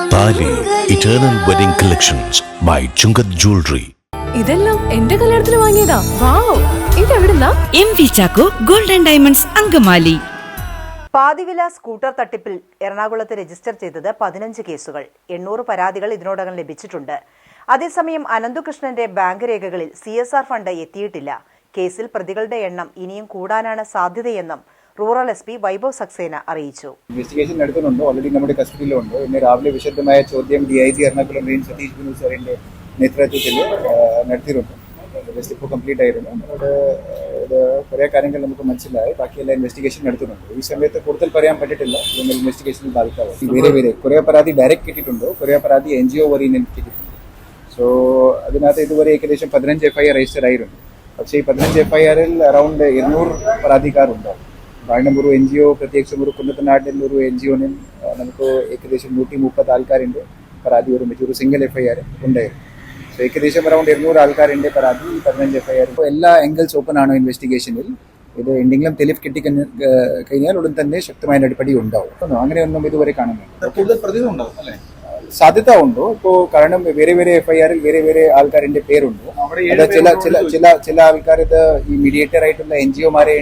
Eternal wedding collections by Chungath jewellery ഇതെല്ലാം എന്റെ കല്യാണത്തിന് വാങ്ങിയതാ. Wow. ഇതെവിടുന്നാ? M V Chacko golden diamonds Angamaly. പാതിവില scooter തട്ടിപ്പിൽ എറണാകുളത്ത് രജിസ്റ്റർ ചെയ്തത് പതിനഞ്ച് കേസുകൾ. എണ്ണൂറ് പരാതികൾ ഇതിനോടകം ലഭിച്ചിട്ടുണ്ട്. അതേസമയം അനന്തുകൃഷ്ണന്റെ ബാങ്ക് രേഖകളിൽ സി എസ് ആർ ഫണ്ട് എത്തിയിട്ടില്ല. കേസിൽ പ്രതികളുടെ എണ്ണം ഇനിയും കൂടാനാണ് സാധ്യതയെന്നും rural S P Vaibhav Saxena അറിയിച്ചു. ഇൻവെസ്റ്റിഗേഷൻ നടത്തുന്നുണ്ട് ഓൾറെഡി നമ്മുടെ കസ്റ്റഡിയിലുണ്ട്. ഇന്ന് രാവിലെ വിശദമായ ചോദ്യം D I G Ernakulam range Satheesh Binu സാറിന്റെ നേതൃത്വത്തിൽ നടത്തിയിട്ടുണ്ട്. ജസ്റ്റ് ഇപ്പോൾ കംപ്ലീറ്റ് ആയിരുന്നു. ഇത് കുറേ കാര്യങ്ങൾ നമുക്ക് മനസ്സിലായി. ബാക്കിയെല്ലാം ഇൻവെസ്റ്റിഗേഷൻ നടത്തുന്നുണ്ട്. ഈ സമയത്ത് കൂടുതൽ പറയാൻ പറ്റിട്ടില്ല ഇതൊന്നും ഇൻവെസ്റ്റിഗേഷനിൽ ബാധിക്കാവും വേറെ വേറെ കുറേ പരാതി ഡയറക്റ്റ് കിട്ടിയിട്ടുണ്ട്. കുറേ പരാതി എൻ ജി ഒ വഴി കിട്ടിയിട്ടുണ്ട്. സോ അതിനകത്ത് ഇതുവരെ ഏകദേശം പതിനഞ്ച് എഫ് ഐ ആർ രജിസ്റ്റർ ആയിരുന്നു പക്ഷേ ഈ പതിനഞ്ച് എഫ് ഐ ആറിൽ അറൗണ്ട് ഇരുന്നൂറ് പരാതിക്കാരുണ്ടാവും കാരണം ഒരു എൻ ജി ഒ പ്രത്യേകിച്ചും ഒരു കുന്നത്തനാട്ടിൽ ഒരു എൻ ജി ഒനിൽ നമുക്ക് ഏകദേശം നൂറ്റി മുപ്പത് ആൾക്കാരുണ്ട്. പരാതി ഒരുമിച്ച് ഒരു സിംഗിൾ എഫ് ഐ ആർ ഉണ്ടായിരുന്നു. സോ ഏകദേശം അറൗണ്ട് ഇരുന്നൂറ് ആൾക്കാരുണ്ട് പരാതി പതിനഞ്ച് എഫ് ഐ ആർ ഇപ്പോൾ എല്ലാ ആംഗിൾസ് ഓപ്പൺ ആണ് ഇൻവെസ്റ്റിഗേഷനിൽ ഇത് എന്തെങ്കിലും തെളിവ് കിട്ടി കഴിഞ്ഞാൽ ഉടൻ തന്നെ ശക്തമായ നടപടി ഉണ്ടാവും. അങ്ങനെയൊന്നും ഇതുവരെ കാണുന്നില്ല. സാധ്യത ഉണ്ടോ? ഇപ്പോ കാരണം വേറെ വേറെ എഫ് ഐ ആറിൽ വേറെ വേറെ ആൾക്കാരുടെ പേരുണ്ട്. ചില ചില ചില ചില ആൾക്കാർ ഇത് ഈ മീഡിയേറ്റർ ആയിട്ടുള്ള എൻ ജി ഒമാരെ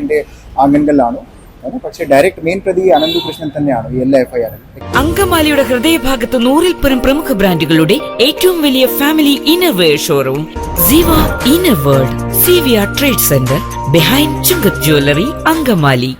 ആംഗങ്ങളിലാണ് പക്ഷേ ഡയറക്റ്റ് മെയിൻ പ്രതി അനന്തകൃഷ്ണൻ തന്നെയാണ് ഈ എല്ലാ എഫ് ഐ ആറിലും അങ്കമാലിയുടെ ഹൃദയഭാഗത്ത് നൂറിൽ പരം പ്രമുഖ ബ്രാൻഡുകളുടെ ഏറ്റവും വലിയ family innerwear showroom Siva inner world C V R trade centre behind Chungath jewellery Angamaly.